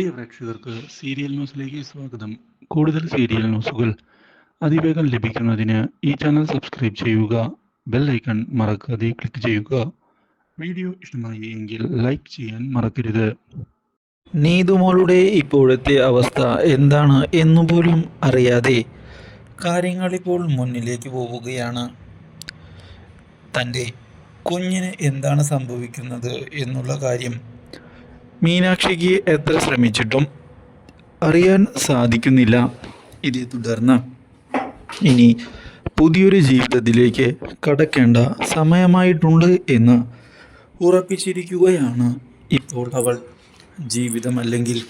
പ്രിയ പ്രേക്ഷകർക്ക് സീരിയൽ ന്യൂസിലേക്ക് സ്വാഗതം. കൂടുതൽ സീരിയൽ ന്യൂസുകൾ അതിവേഗം ലഭിക്കുന്നതിന് ഈ ചാനൽ സബ്സ്ക്രൈബ് ചെയ്യുക ബെൽ ഐക്കൺ മറക്കാതെ ക്ലിക്ക് ചെയ്യുക. വീഡിയോ ഇഷ്ടമായി എങ്കിൽ ലൈക്ക് ചെയ്യാൻ മറക്കരുത്. നീതുമോളുടെ ഇപ്പോഴത്തെ അവസ്ഥ എന്താണ് എന്നുപോലും അറിയാതെ കാര്യങ്ങളിപ്പോൾ മുന്നിലേക്ക് പോവുകയാണ്. തന്റെ കുഞ്ഞിന് എന്താണ് സംഭവിക്കുന്നത് എന്നുള്ള കാര്യം മീനാക്ഷിക്ക് എത്ര ശ്രമിച്ചിട്ടും അറിയാൻ സാധിക്കുന്നില്ല. ഇതേ തുടർന്ന് ഇനി പുതിയൊരു ജീവിതത്തിലേക്ക് കടക്കേണ്ട സമയമായിട്ടുണ്ട് എന്ന് ഉറപ്പിച്ചിരിക്കുകയാണ് ഇപ്പോൾ അവൾ. ജീവിതം അല്ലെങ്കിൽ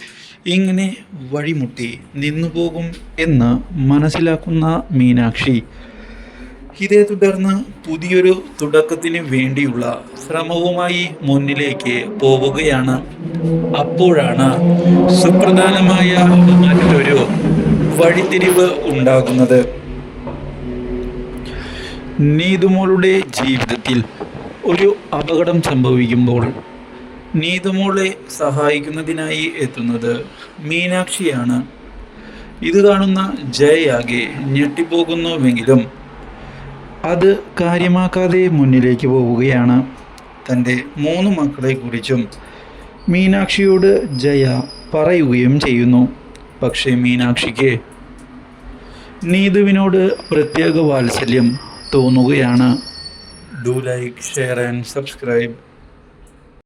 ഇങ്ങനെ വഴിമുട്ടി നിന്നുപോകും എന്ന് മനസ്സിലാക്കുന്ന മീനാക്ഷി. ഇതേ തുടർന്ന് പുതിയൊരു തുടക്കത്തിന് വേണ്ടിയുള്ള ശ്രമവുമായി മുന്നിലേക്ക് പോവുകയാണ്. അപ്പോഴാണ് സുപ്രധാനമായ മറ്റൊരു വഴിത്തിരിവ് ഉണ്ടാകുന്നത്. നീതുമോളുടെ ജീവിതത്തിൽ ഒരു അപകടം സംഭവിക്കുമ്പോൾ നീതുമോളെ സഹായിക്കുന്നതിനായി എത്തുന്നത് മീനാക്ഷിയാണ്. ഇത് കാണുന്ന ജയയാകെ ഞെട്ടിപ്പോകുന്നുവെങ്കിലും അത് കാര്യമാക്കാതെ മുന്നിലേക്ക് പോവുകയാണ്. തന്റെ മൂന്ന് മക്കളെക്കുറിച്ചും മീനാക്ഷിയോട് ജയ പറയുകയും ചെയ്യുന്നു. പക്ഷേ മീനാക്ഷിക്ക് നീതുവിനോട് പ്രത്യേക വാത്സല്യം തോന്നുകയാണ്. Do like share and subscribe